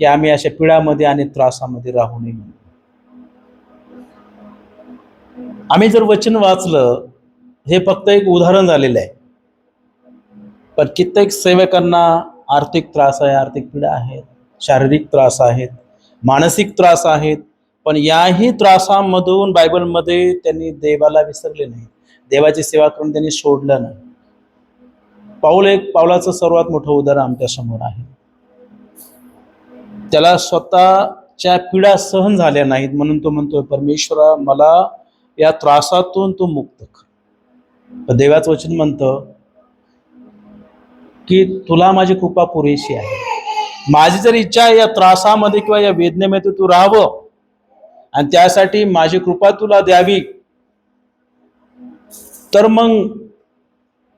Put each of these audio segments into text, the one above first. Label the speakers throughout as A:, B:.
A: की आम्ही अशा पिढ्यामध्ये आणि त्रासामध्ये राहू नये आम्ही जर वचन वाचलं हे फक्त एक उदाहरण झालेलं आहे. पण कित्येक सेवकांना आर्थिक त्रास आहे आर्थिक पीडा आहेत शारीरिक त्रास आहेत मानसिक त्रास आहेत पण याही त्रासामधून बायबलमध्ये त्यांनी देवाला विसरले नाही. देवाची सेवा करून त्यांनी सोडलं नाही. पाऊल एक पावलाचं सर्वात मोठं उदाहरण आमच्यासमोर आहे. त्याला स्वतःच्या पीडा सहन झाल्या नाहीत म्हणून तो म्हणतोय परमेश्वरा मला या त्रासातून तू मुक्त कर. देवाचं वचन म्हणतं की तुला माझी कृपा पुरेशी आहे. माझी जर इच्छा आहे या त्रासामध्ये किंवा या वेदनेमध्ये तू राहावं आणि त्यासाठी माझी कृपा तुला द्यावी तर मग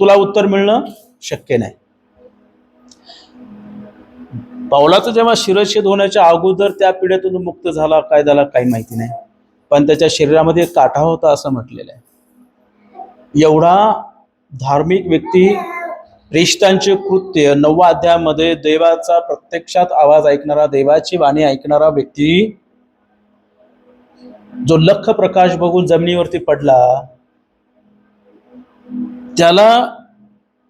A: तुला उत्तर मिळणं शक्य नाही. पावलाचं जेव्हा शिरच्छेद होण्याच्या अगोदर त्या पिढ्यातून मुक्त झाला काय झाला काही माहिती नाही. पण त्याच्या शरीरामध्ये काठा होता असं म्हटलेलं आहे. एवढा धार्मिक व्यक्ती रिष्टांचे कृत्य नववा अध्यायामध्ये देवाचा प्रत्यक्षात आवाज ऐकणारा देवाची वाणी ऐकणारा व्यक्ती जो लख प्रकाश बघून जमिनीवरती पडला त्याला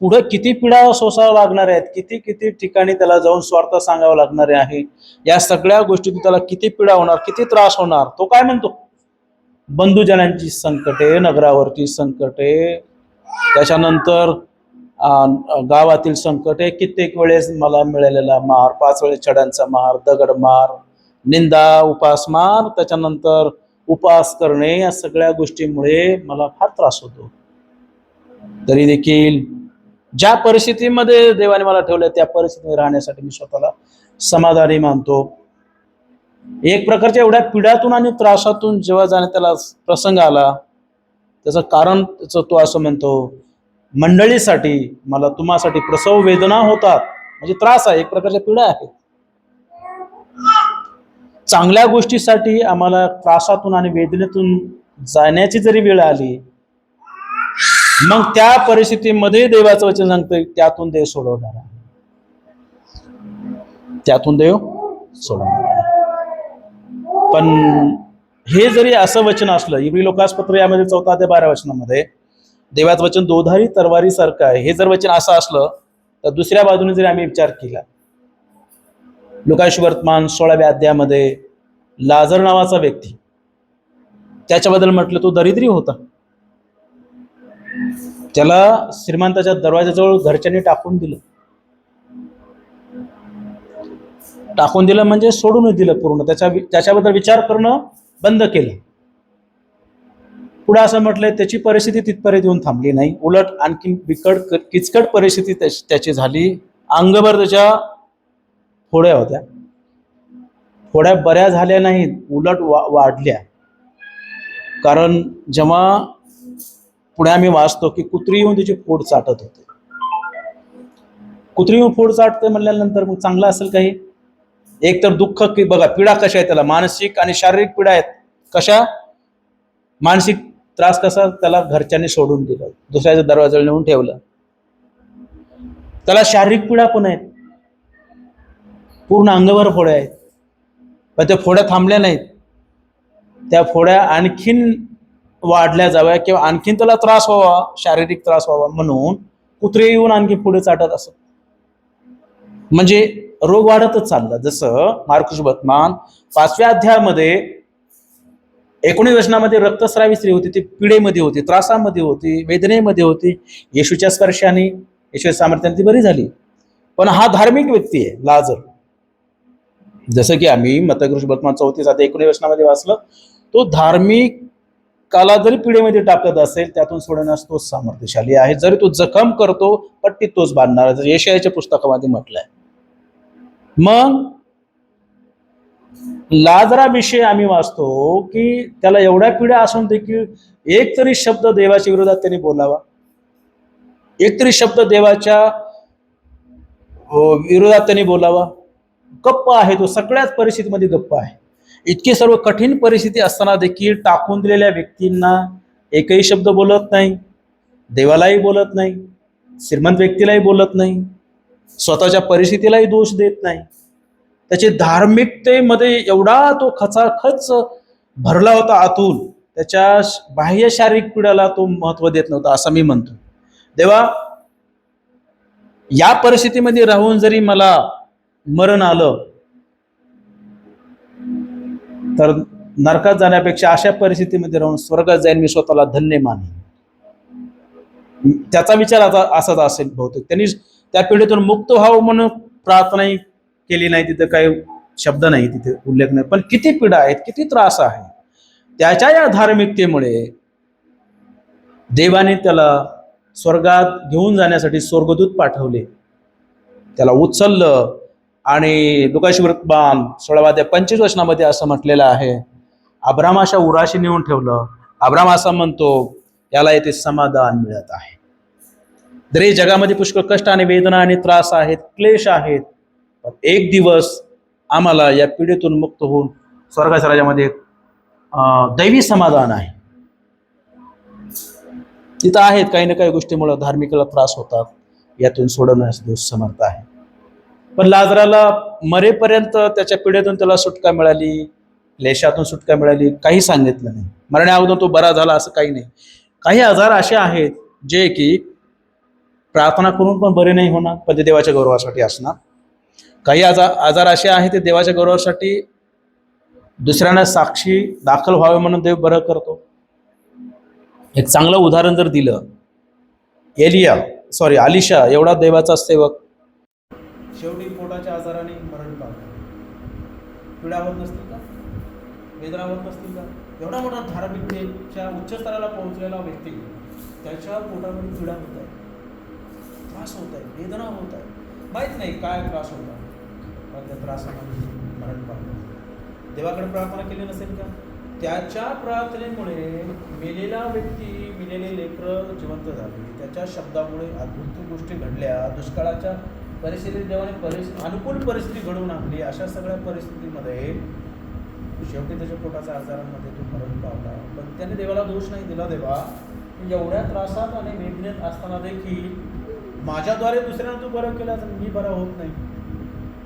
A: पुढे किती पिढा सोसाव्या लागणार आहेत? किती किती ठिकाणी त्याला जाऊन स्वार्थ सांगावं लागणारे आहे? या सगळ्या गोष्टीतून त्याला किती पिढा होणार किती त्रास होणार? तो काय म्हणतो? बंधुजनांची संकटे नगरावरची संकटे त्याच्यानंतर गावातील संकटे कित्येक वेळेस मला मिळालेला मार पाच वेळेस छड्यांचा मार दगड मार निंदा उपास मार त्याच्यानंतर उपास करणे या सगळ्या गोष्टीमुळे मला फार त्रास होतो. तरी देखील ज्या परिस्थितीमध्ये देवाने मला ठेवलं त्या परिस्थितीमध्ये राहण्यासाठी मी स्वतःला समाधानी मानतो. एक प्रकारच्या एवढ्या पिढ्यातून आणि त्रासातून जेव्हा जाणे त्याला प्रसंग आला त्याचं कारण त्याचं तो असं म्हणतो मंडळीसाठी मला तुम्हासाठी प्रसव वेदना होतात. म्हणजे त्रास आहे एक प्रकारच्या पिढ्या आहेत चांगल्या गोष्टीसाठी आम्हाला त्रासातून आणि वेदनेतून जाण्याची जरी वेळ आली मग त्या परिस्थितीमध्ये देवाचं वचन सांगतंय त्यातून देव सोडवणार आहे. त्यातून देव सोडवणार पण हे जरी असं वचन असलं इब्री लोकासपत्र यामध्ये चौथा ते बारा वचनामध्ये देवाचं वचन दोधारी तरवारी सारखं आहे. हे जर वचन असं असलं तर दुसऱ्या बाजूने जरी आम्ही विचार केला लोकाश वर्तमान सोळाव्या अध्यायामध्ये लाजर नावाचा व्यक्ती त्याच्याबद्दल म्हटलं तो दरिद्री होता. त्याला श्रीमंताच्या दरवाजाजवळ घरच्यांनी टाकून दिलं. टाकून दिलं म्हणजे सोडूनच दिलं पूर्ण. त्याच्या त्याच्याबद्दल विचार करणं बंद केलं. पुढे असं म्हटलंय त्याची परिस्थिती तिथपर्यंत येऊन थांबली नाही. उलट आणखी बिकट किचकट परिस्थिती त्याची त्याची झाली. अंगभर त्याच्या फोड्या होत्या. फोड्या बऱ्या झाल्या नाहीत उलट वा वाढल्या. कारण जेव्हा पुढे आम्ही वाचतो की कुत्री येऊन त्याची फोड चाटत होते. कुत्री येऊन फोड चाटते म्हणल्यानंतर मग चांगलं असेल काही? एक तर दुःख की बघा पीडा कशा आहे त्याला? मानसिक आणि शारीरिक पीडा आहेत. कशा? मानसिक त्रास कसा? त्याला घरच्यांनी सोडून दिलं. दुसऱ्याच्या दरवाजाला नेऊन ठेवलं. त्याला शारीरिक पीडा पण आहेत. पूर्ण अंगभर फोड्या आहेत. पण त्या फोड्या थांबल्या नाहीत. त्या फोड्या आणखीन वाढल्या जाव्या किंवा आणखीन त्याला त्रास व्हावा शारीरिक त्रास व्हावा म्हणून कुत्रे येऊन आणखी पुढे चाटत असत. म्हणजे रोग वाढतच चालला. जसं मार्कुश बतमान पाचव्या अध्यायामध्ये एकोणीस वचनामध्ये रक्तस्रावी स्त्री होती ती पिढेमध्ये होती त्रासामध्ये होती वेदनेमध्ये होती. येशूच्या स्पर्शाने येशू सामर्थ्याने ती बरी झाली. पण हा धार्मिक व्यक्ती आहे लाजर. जसं की आम्ही मतकृष बतमान चौतीस आता एकोणीस वचनामध्ये वाचलं तो धार्मिक काला जरी पिढीमध्ये टाकत असेल त्यातून सोडण्यास तोच सामर्थ्यशाली आहे. जरी तो जखम करतो पट्टी तोच बांधणार जर येशयाच्या पुस्तकामध्ये म्हटलंय. मग लाजराविषयी आम्ही वाचतो की त्याला एवढ्या पिढ्या असून देखील एक तरी शब्द देवाच्या विरोधात त्यांनी बोलावा. एक तरी शब्द देवाच्या विरोधात त्यांनी बोलावा. गप्प आहे तो. सगळ्याच परिस्थितीमध्ये गप्प आहे. इतकी सर्व कठीण परिस्थिती असताना देखील टाकून दिलेल्या व्यक्तींना एकही शब्द बोलत नाही देवालाही बोलत नाही श्रीमंत व्यक्तीलाही बोलत नाही स्वतःच्या परिस्थितीलाही दोष देत नाही. त्याचे धार्मिकतेमध्ये एवढा तो खचाखच भरला होता आतून त्याच्या श- बाह्य शारीरिक पिढ्याला तो महत्त्व देत नव्हता असं मी म्हणतो. देवा या परिस्थितीमध्ये राहून जरी मला मरण आलं तर नरकात जाण्यापेक्षा अशा परिस्थितीमध्ये राहून स्वर्गात जाईन मी स्वतःला धन्य मानेन. त्याचा विचार आता असाच असेल बहुतेक. त्यांनी त्या पिढीतून मुक्त व्हावं म्हणून प्रार्थनाही केली नाही तिथं काही शब्द नाही तिथे उल्लेख नाही. पण किती पीडा आहेत किती त्रास आहे. त्याच्या या धार्मिकतेमुळे देवाने त्याला स्वर्गात घेऊन जाण्यासाठी स्वर्गदूत पाठवले. त्याला उचललं आणि लोकाशी वृत्तबान सोळावा त्या पंचवीस वचनामध्ये असं म्हटलेलं आहे. अब्रामाशा उराशी नेऊन ठेवलं. अब्राम असं म्हणतो याला येथे समाधान मिळत आहे. जरी जगामध्ये पुष्कळ कष्ट आणि वेदना आणि त्रास आहेत क्लेश आहेत. पण एक दिवस आम्हाला या पिढीतून मुक्त होऊन स्वर्गाच्या राज्यामध्ये दैवी समाधान आहे. तिथं आहेत काही ना काही गोष्टीमुळे धार्मिकला त्रास होतात. यातून सोडवण्यास देव समर्थ आहे. पण लाजराला मरेपर्यंत त्याच्या पिढीतून त्याला सुटका मिळाली लेशातून सुटका मिळाली काही सांगितलं नाही. मरण्या अगोदर तो बरा झाला असं काही नाही. काही आजार असे आहेत जे की प्रार्थना करून पण बरे नाही होणार पण ते देवाच्या गौरवासाठी असणार. काही आजार आजार असे आहेत ते देवाच्या गौरवासाठी दुसऱ्यांना साक्षी दाखल व्हावे म्हणून देव बरं करतो. एक चांगलं उदाहरण जर दिलं एलिया सॉरी आलिशा एवढा देवाचा सेवक शेवटी पोटाच्या आजाराने मरण पावलं. पीडा होत नसतील का? वेदना होत नसतील का? एवढा मोठा धार्मिकतेच्या उच्च स्तराला पोहोचलेला व्यक्ती त्याच्या पोटामध्ये पीडा होत आहे. त्रास होत आहे. वेदना होत आहे. माहीत नाही काय त्रास होता पण त्या त्रासामध्ये मरण पावलं. देवाकडे प्रार्थना केली नसेल का? त्याच्या प्रार्थनेमुळे मेलेला व्यक्ती मिलेले लेकरं जिवंत झाले. त्याच्या शब्दामुळे अद्भुत गोष्टी घडल्या. दुष्काळाच्या परिस्थितीत देवाने परिस्थिती अनुकूल परिस्थिती घडवून आणली. अशा सगळ्या परिस्थितीमध्ये शेवटी त्याच्या पोटाच्या आजारांमध्ये तो मरण पावला. पण त्याने देवाला दोष नाही दिला देवा. एवढ्या त्रासात आणि वेदनेत असताना देखील माझ्याद्वारे दुसऱ्यांना तू बरं केलं तर मी बरा होत नाही.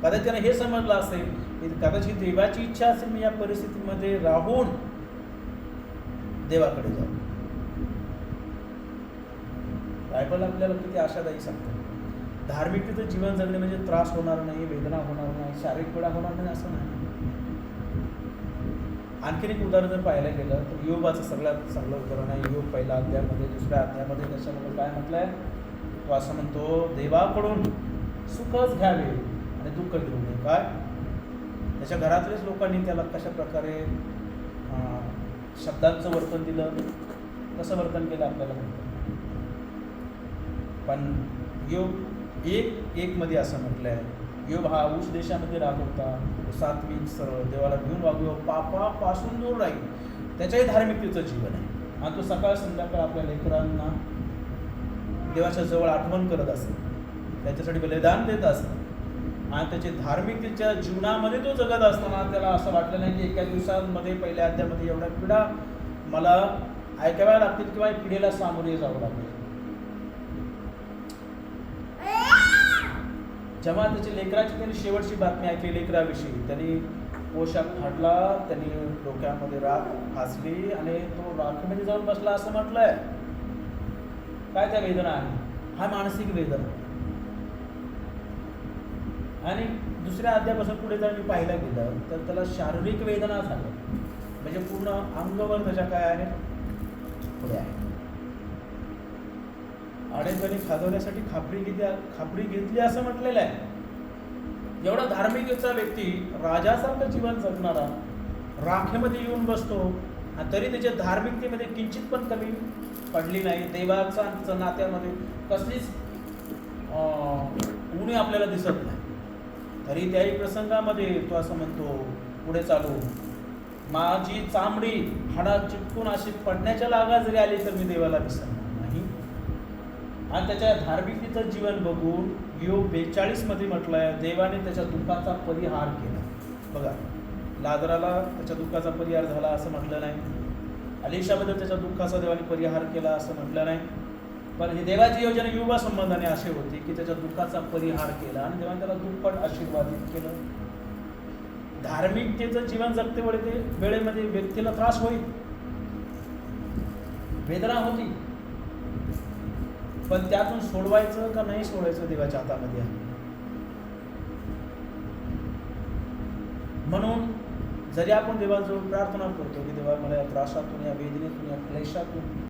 A: कदाचित त्याने हे समजलं असेल की कदाचित देवाची इच्छा असेल मी या परिस्थितीमध्ये राहून देवाकडे जाऊ. बायबल आपल्याला किती आशादायी सांगतो. धार्मिक तिथं जीवन जगणे म्हणजे त्रास होणार नाही वेदना होणार नाही शारीरिक पीडा होणार नाही असं नाही. आणखीन एक उदाहरण जर पाहायला गेलं तर योगाचं सगळ्यात चांगलं उदाहरण आहे. योग पहिल्या अध्यायामध्ये दुसऱ्या अध्यायामध्ये त्याच्यामध्ये काय म्हटलंय? तो असं म्हणतो देवाकडून सुखच घ्यावे आणि दुःख घेऊ नये. काय? त्याच्या घरातलेच लोकांनी त्याला कशा प्रकारे शब्दांचं वर्तन दिलं? कसं वर्तन केलं आपल्याला पण योग एक एकमध्ये असं म्हटलं आहे योग हा ऊस देशामध्ये राहत होता सात्विक सरळ देवाला घेऊन वागू पापापासून दूर राहील. त्याच्याही धार्मिकतेचं जीवन आहे. आणि तो सकाळ संध्याकाळ आपल्या लेकरांना देवाच्या जवळ आठवण करत असेल. त्याच्यासाठी बलिदान देत असतं आणि त्याची धार्मिकतेच्या जीवनामध्ये तो जगत असताना त्याला असं वाटलं नाही की एका दिवसांमध्ये पहिल्या अध्यामध्ये एवढ्या पिढा मला ऐकाव्या लागतील किंवा पिढीला सामोरे जावं लागेल. जेव्हा त्याची लेकराची त्यांनी शेवटची बातमी ऐकली लेकराविषयी. त्यांनी पोशाख फाटला त्यांनी डोक्यामध्ये राख फासली आणि तो राखीमध्ये जाऊन बसला असं म्हटलंय. काय त्या वेदना आहे? हा मानसिक वेदना. आणि दुसऱ्या अध्यापासून पुढे जर मी पाहिलं गेलं तर त्याला शारीरिक वेदना झालं म्हणजे पूर्ण अंगवर त्याच्या काय आहे? पुढे आहे. आणि खाजवण्यासाठी खापरी घेतली खापरी घेतली असं म्हटलेलं आहे. एवढा धार्मिकचा व्यक्ती राजासारखं जीवन जगणारा राखेमध्ये येऊन बसतो आणि तरी त्याच्या धार्मिकतेमध्ये किंचित पण कमी पडली नाही. देवाचा तिचं नात्यामध्ये कसलीच उणी उणे आपल्याला दिसत नाही. तरी त्याही प्रसंगामध्ये तो असं म्हणतो पुढे चालू. माझी चामडी हाडा चिटकून अशी पडण्याच्या लागा जरी आली तर मी देवाला विसरणार. आणि त्याच्या धार्मिकतेचं जीवन बघून योग बेचाळीसमध्ये म्हटलं म्हटलंय देवाने त्याच्या दुःखाचा परिहार केला. बघा लादराला त्याच्या दुःखाचा परिहार झाला असं म्हटलं नाही. अलिशाबद्दल त्याच्या दुःखाचा देवाने परिहार केला असं म्हटलं नाही. पण ही देवाची योजना युवा संबंधाने अशी होती की त्याच्या दुःखाचा परिहार केला आणि देवाने त्याला दुप्पट आशीर्वादित केलं. धार्मिकतेचं जीवन जगते वेळे ते वेळेमध्ये व्यक्तीला त्रास होईल. वेदना होती. पण त्यातून सोडवायचं का नाही सोडवायचं देवाच्या हातामध्ये? आहे म्हणून जरी आपण देवाजवळ प्रार्थना करतो की देवा मला या त्रासातून या वेदनेतून या क्लेशातून